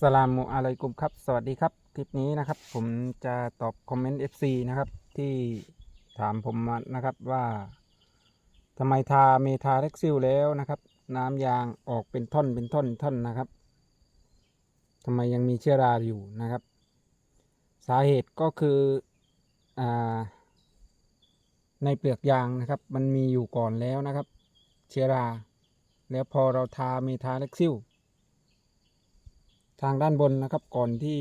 สลามุอะลัยกุมครับ สวัสดีครับ คลิปนี้นะครับ ผมจะตอบคอมเมนต์ FC นะครับ ที่ถามผมมานะครับว่าทำไมทาเมทาเล็กซิลแล้วนะครับ น้ำยางออกเป็นท่อนเป็นท่อนท่อนนะครับทำไมยังมีเชื้อราอยู่นะครับ สาเหตุก็คืออ่าในเปลือกยางนะครับ มันมีอยู่ก่อนแล้วนะครับ เชื้อรา แล้วพอเราทาเมทาเล็กซิล ทางด้านบนนะครับก่อนที่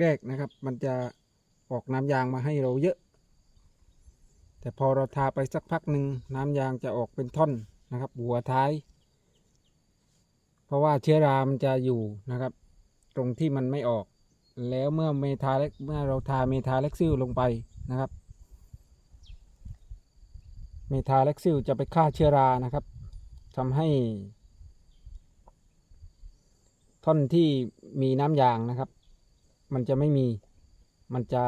แรกๆนะครับ มันจะออกน้ำยางมาให้เราเยอะ แต่พอเราทาไปสักพักหนึ่งน้ำยางจะออกเป็นท่อนนะครับ หัวท้าย เพราะว่าเชื้อรามันจะอยู่นะครับ ตรงที่มันไม่ออก แล้วเมื่อเมทาเล็กเมื่อเราทาเมทาเล็กซิลลงไปนะครับ เมทาเล็กซิลจะไปฆ่าเชื้อรานะครับทำให้ ท่อนที่มีน้ำยางนะครับ มันจะไม่มีมันจะ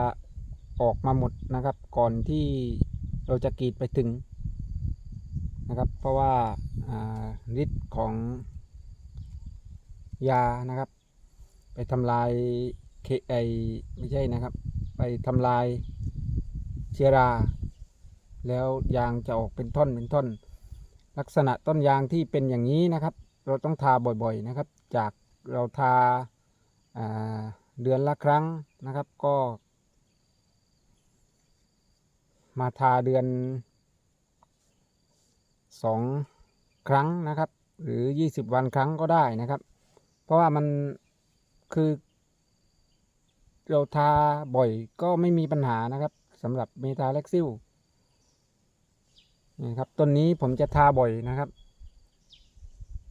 ออกมาหมดนะครับ ก่อนที่เราจะกรีดไปถึงนะครับ เพราะว่าฤทธิ์ของยานะครับ ไปทำลายเคไอไม่ใช่นะครับ ไปทำลายเชื้อรา แล้วยางจะออกเป็นท่อนเป็นท่อน ลักษณะต้นยางที่เป็นอย่างนี้นะครับ เราต้องทาบ่อยๆนะครับ จาก เราทาาเดือนละครั้งนะครับก็ มาทาเดือนสองครั้งนะครับ หรือ20วันครั้งก็ได้นะครับ เพราะว่ามันคือเราทาบ่อยก็ไม่มีปัญหานะครับสำหรับเมทาเล็กซิลนี่ครับต้นนี้ผมจะทาบ่อยนะครับ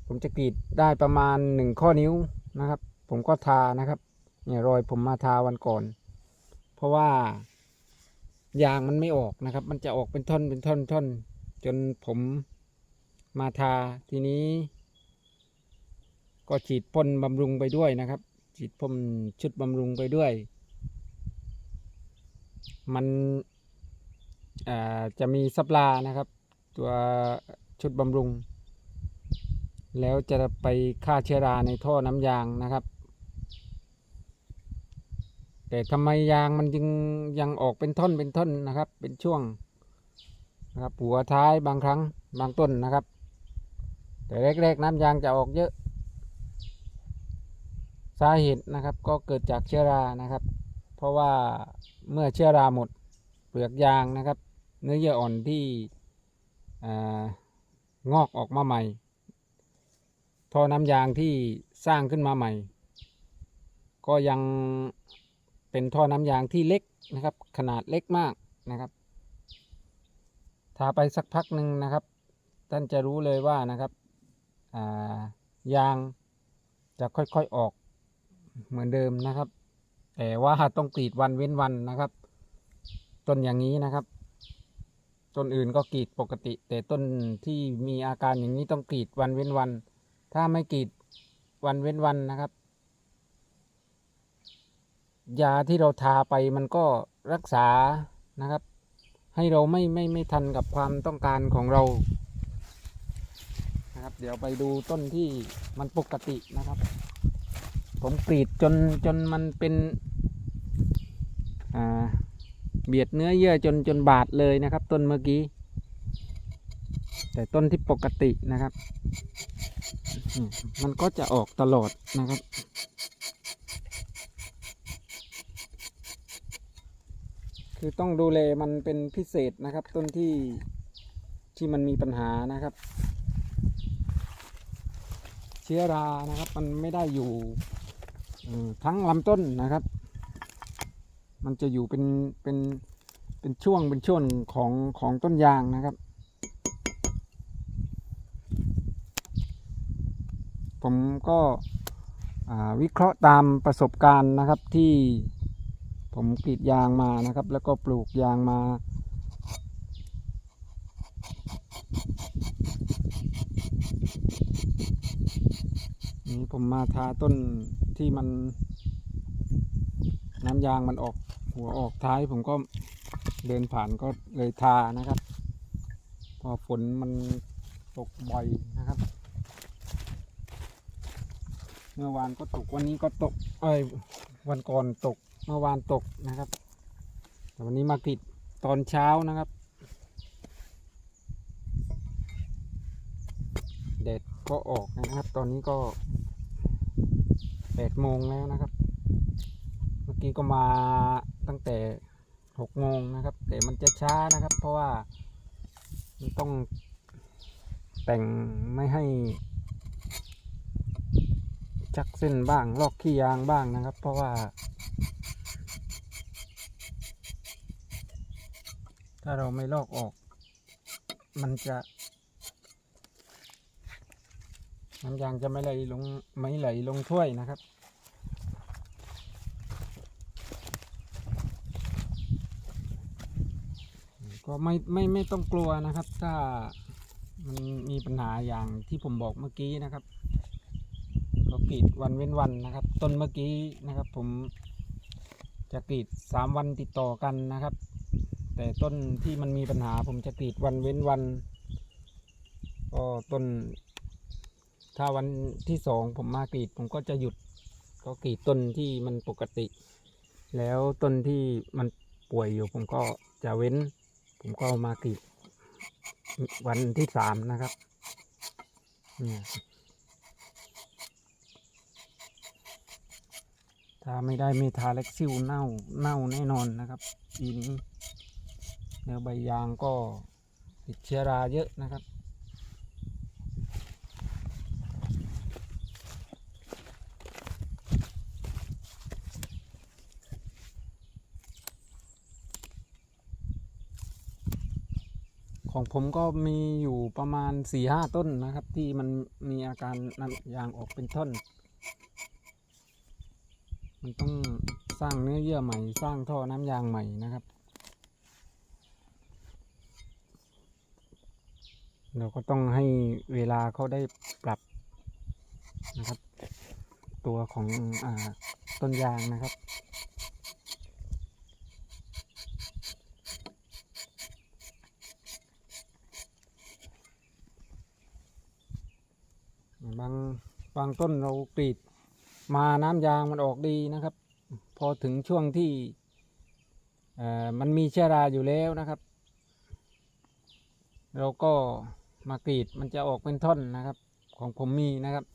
ผมจะกรีดได้ประมาณหนึ่งข้อนิ้วนะครับ ผมก็ทานะครับเนี่ยรอยผมมาทาวันก่อน เพราะว่ายางมันไม่ออกนะครับ มันจะออกเป็นท่อนเป็นท่อนท่อนจนผมมาทาทีนี้ ก็ฉีดพ่นบำรุงไปด้วยนะครับ ฉีดพ่นชุดบำรุงไปด้วย มันจะมีซับลานะครับ ตัวชุดบำรุง แล้วจะไปฆ่าเชื้อราในท่อน้ำยางนะครับ แต่ทำไมยางมันจึงยังออกเป็นท่อนเป็นท่อนนะครับ เป็นช่วงนะครับหัวท้ายบางครั้งบางต้นนะครับ แต่แรกๆน้ำยางจะออกเยอะสาเหตุนะครับก็เกิดจากเชื้อรานะครับ เพราะว่าเมื่อเชื้อราหมดเปลือกยางนะครับ เนื้อเยื่ออ่อนที่อ่างอกออกมาใหม่ ท่อน้ำยางที่สร้างขึ้นมาใหม่ ก็ยังเป็นท่อน้ำยางที่เล็กนะครับ ขนาดเล็กมากนะครับทาไปสักพักหนึ่งนะครับ ท่านจะรู้เลยว่านะครับายางจะค่อยๆออกเหมือนเดิมนะครับ แต่ว่าต้องกรีดวันเว้นวันนะครับ ต้นอย่างนี้นะครับ ต้นอื่นก็กรีดปกติ แต่ต้นที่มีอาการอย่างนี้ต้องกรีดวันเว้นวัน ถ้าไม่กรีดวันเว้นวันนะครับ ยาที่เราทาไปมันก็รักษานะครับ ให้เราไม่ไม่ไม่ทันกับความต้องการของเรานะครับ เดี๋ยวไปดูต้นที่มันปกตินะครับ ผมกรีดจนจนมันเป็นอ่าเบียดเนื้อเยื่อจนจนบาดเลยนะครับ ต้นเมื่อกี้ แต่ต้นที่ปกตินะครับ มันก็จะออกตลอดนะครับ คือต้องดูแลมันเป็นพิเศษนะครับ ต้นที่ที่มันมีปัญหานะครับ เชื้อรานะครับ มันไม่ได้อยู่ทั้งลำต้นนะครับ มันจะอยู่เป็นเป็นเป็นช่วงเป็นช่วงของของต้นยางนะครับ ผมก็วิเคราะห์ตามประสบการณ์นะครับที่ผมกรีดยางมานะครับ แล้วก็ปลูกยางมา นี่ผมมาทาต้นที่มัน น้ำยางมันออกหัวออกท้ายผมก็เดินผ่านก็เลยทานะครับ พอฝนมันตกบ่อยนะครับ เมื่อวานก็ตกวันนี้ก็ตกเอ้วันก่อนตกเมื่อวานตกนะครับแต่วันนี้มากรีดตอนเช้านะครับแดดก็ออกนะครับ ตอนนี้ก็แปดโมงแล้วนะครับ เมื่อกี้ก็มาตั้งแต่หกโมงนะครับ แต่มันจะช้านะครับ เพราะว่ามันต้องแต่งไม่ให้ จักเส้นบ้าง ลอกขี้ยางบ้างนะครับ เพราะว่า ถ้าเราไม่ลอกออก มันจะน้ำยางจะไม่ไหลลงไม่ไหลลงถ้วยนะครับก็ไม่ไม่ไม่ต้องกลัวนะครับ ถ้ามันมีปัญหาอย่างที่ผมบอกเมื่อกี้นะครับ กรีดวันเว้นวันนะครับ ต้นเมื่อกี้นะครับ ผมจะกรีดสามวันติดต่อกันนะครับ แต่ต้นที่มันมีปัญหา ผมจะกรีดวันเว้นวัน ก็ต้น ถ้าวันที่สองผมมากรีด ผมก็จะหยุดก็กรีดต้นที่มันปกติ แล้วต้นที่มันป่วยอยู่ ผมก็จะเว้น ผมก็มากรีดวันที่สามนะครับเนี่ย ถ้าไม่ได้เมทาเล็กซิลเน่าเน่าแน่นอนนะครับปีนี้แล้วใบยางก็ติดเชื้อราเยอะนะครับของผมก็มีอยู่ประมาณสี่ห้าต้นนะครับ ที่มันมีอาการน้ำยางออกเป็นท่อน มันต้องสร้างเนื้อเยื่อใหม่ สร้างท่อน้ำยางใหม่นะครับ เราก็ต้องให้เวลาเขาได้ปรับนะครับ ตัวของอต้นยางนะครับบางบางต้นเรากรีด มาน้ำยางมันออกดีนะครับ พอถึงช่วงที่มันมีเชื้อราอยู่แล้วนะครับ เราก็มากรีดมันจะออกเป็นท่อนนะครับ ของผมมีนะครับ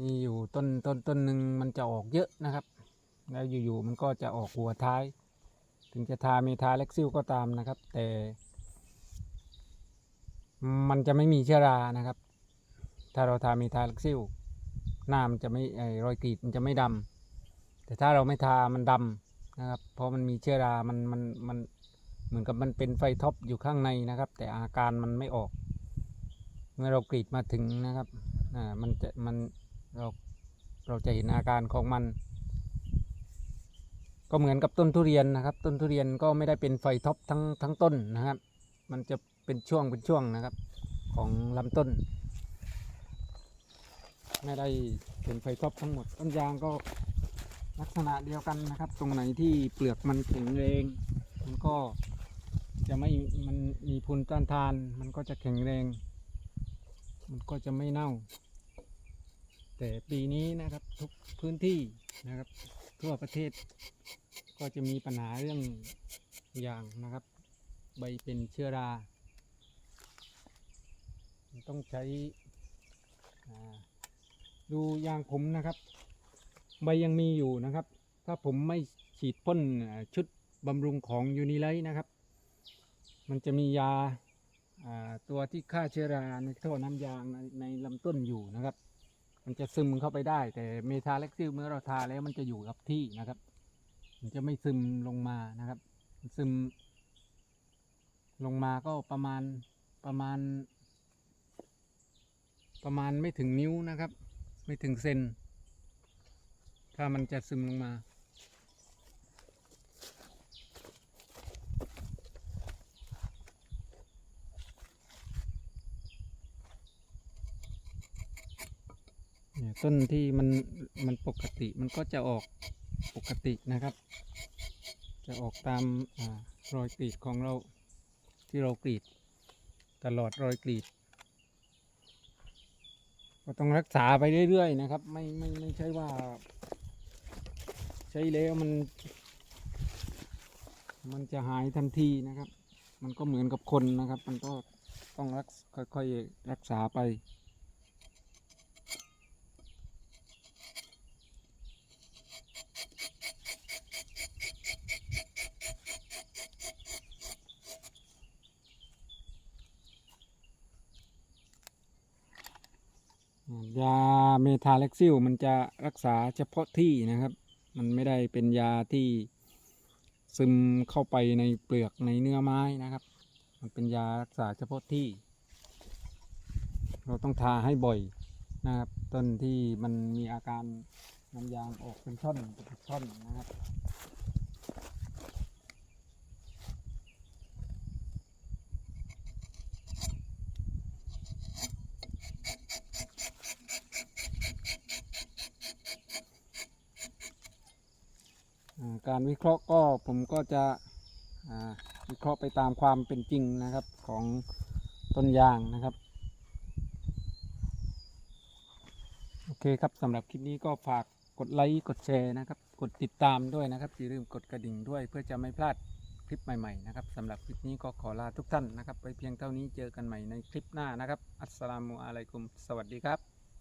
มีอยู่ต้นต้นต้นหนึ่งมันจะออกเยอะนะครับ แล้วอยู่ๆมันก็จะออกหัวท้าย ถึงจะทาเมทาเล็กซิลก็ตามนะครับ แต่ มันจะไม่มีเชื้อรานะครับ ถ้าเราทาเมทาเล็กซิล หน้ามันจะไม่ไอรอยกรีดมันจะไม่ดำแต่ถ้าเราไม่ทามันดำนะครับ เพราะมันมีเชื้อรา มันมันมันเหมือนกับมันเป็นไฟท็อปอยู่ข้างในนะครับ แต่อาการมันไม่ออก เมื่อเรากรีดมาถึงนะครับอ่ามันจะมันเราเราจะเห็นอาการของมัน ก็เหมือนกับต้นทุเรียนนะครับ ต้นทุเรียนก็ไม่ได้เป็นไฟท็อปทั้งทั้งต้นนะครับ มันจะเป็นช่วงเป็นช่วงนะครับ ของลำต้น ไม่ได้เป็นไฟท็อปทั้งหมด ต้นยางก็ลักษณะเดียวกันนะครับ ตรงไหนที่เปลือกมันแข็งแรง มันก็จะไม่มันมีภูมิต้านทาน มันก็จะแข็งแรง มันก็จะไม่เน่า แต่ปีนี้นะครับทุกพื้นที่นะครับ ทั่วประเทศ ก็จะมีปัญหาเรื่องยางนะครับ ใบเป็นเชื้อรา ต้องใช้ ดูยางผมนะครับ ใบยังมีอยู่นะครับ ถ้าผมไม่ฉีดพ่นชุดบำรุงของยูนิไลท์นะครับ มันจะมียาอ่าตัวที่ฆ่าเชื้อราในท่อน้ำยางในในลำต้นอยู่นะครับ มันจะซึมเข้าไปได้ แต่เมทาเล็กซิลเมื่อเราทาแล้วมันจะอยู่กับที่นะครับ มันจะไม่ซึมลงมานะครับ ซึม ลงมาก็ประมาณประมาณ ประมาณไม่ถึงนิ้วนะครับ ไม่ถึงเซนถ้ามันจะซึมลงมาต้นที่มันมันปกติมันก็จะออกปกตินะครับ จะออกตามอรอยกรีดของเราที่เรากรีด ตลอดรอยกรีด ก็ต้องรักษาไปเรื่อยๆนะครับ ไม่ไม่ไม่ใช่ว่า ใช้แล้วมัน มันจะหายทันทีนะครับ มันก็เหมือนกับคนนะครับ มันก็ต้องรักค่อยๆรักษาไป ยาเมทาเล็กซิลมันจะรักษาเฉพาะที่นะครับ มันไม่ได้เป็นยาที่ซึมเข้าไปในเปลือกในเนื้อไม้นะครับ มันเป็นยารักษาเฉพาะที่ เราต้องทาให้บ่อยนะครับ ต้นที่มันมีอาการน้ำยางออกเป็นช่อนเป็นช่อนนะครับ การวิเคราะห์ก็ผมก็จะวิเคราะห์ไปตามความเป็นจริงนะครับของต้นยางนะครับ โอเคครับสำหรับคลิปนี้ก็ฝากกดไลค์กดแชร์นะครับ กดติดตามด้วยนะครับอย่าลืมกดกระดิ่งด้วยเพื่อจะไม่พลาดคลิปใหม่ๆนะครับสำหรับคลิปนี้ก็ขอลาทุกท่านนะครับ ไปเพียงเท่านี้เจอกันใหม่ในคลิปหน้านะครับ อัสสลามุอะลัยกุม สวัสดีครับ